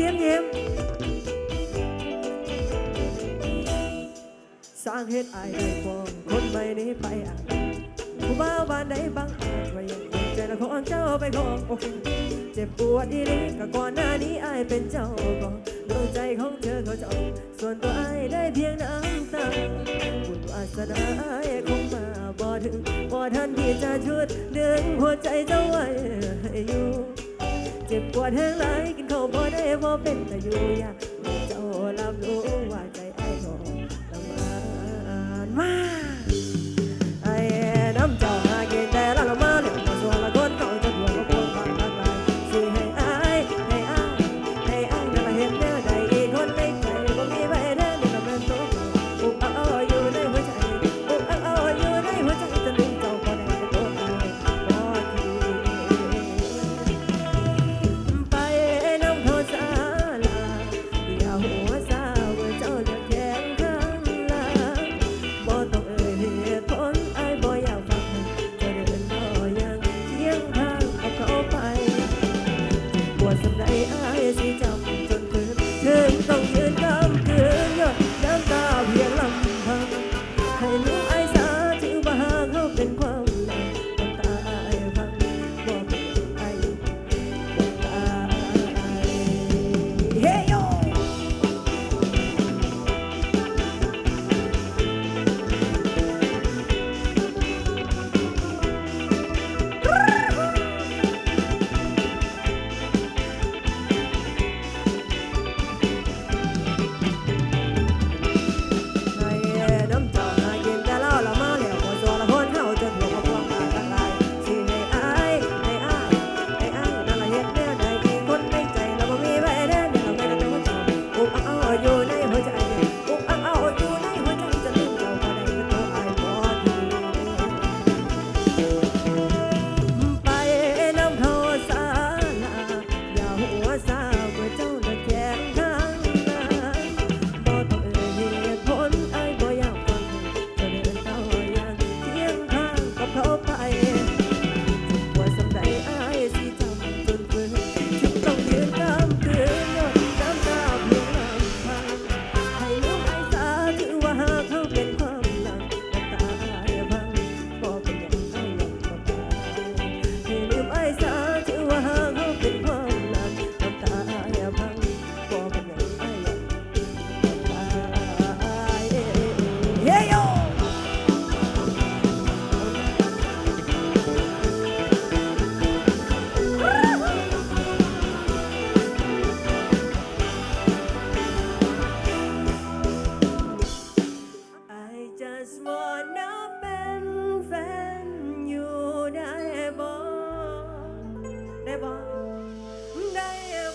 ยิ้มยิ้มสร้างเหตุอายได้วยความคนไม่นี้ไปอะผู้บ่าวบ้านใดบางอาจว่ายังใจละของเจ้าไปของอกเจ็บปวดอีนี้ก็ก่อนหน้านี้อายเป็นเจ้าก่อนดวงใจของเธอเขาจะส่วนตัวอายได้เพียงน้ำตาบุญวาสนาอายคงมาบ่ถึงบ่ทันที่จะชุดดึงหัวใจเจ้าไว้ให้อยู่ เจ็บปวดแห่งหลกิน บ่ได้บ่เป็นตะอยู่อยากเจ้ารับรู้ว่าใจไอ้ายทรมานมา ได้บ่ได้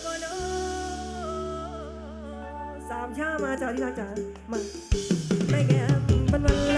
บ่เนาะสามชามาจ้าที่รักจ๋ามาไม่แก่บันวัน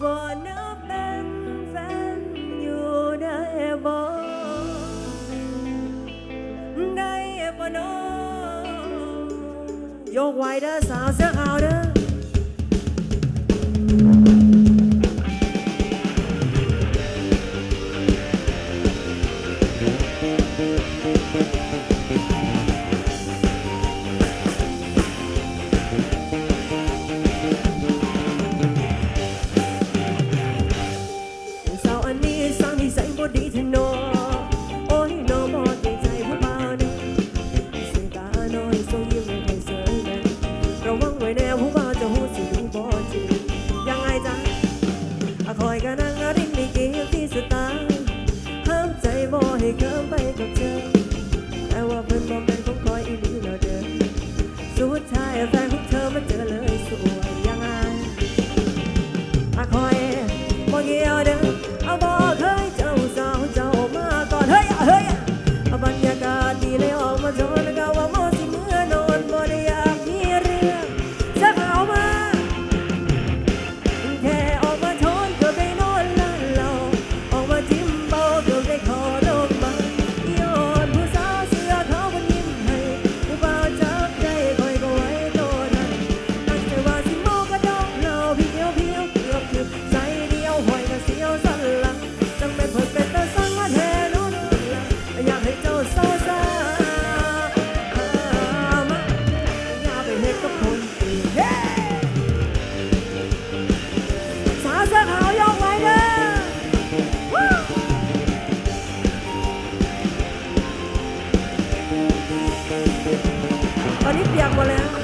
บ่นับเป็นแฟนอยู่ได้บ่ได้บ่น้องไว้เด้อสาวเสื้อขาวเด้อ เปียกหมดเลยน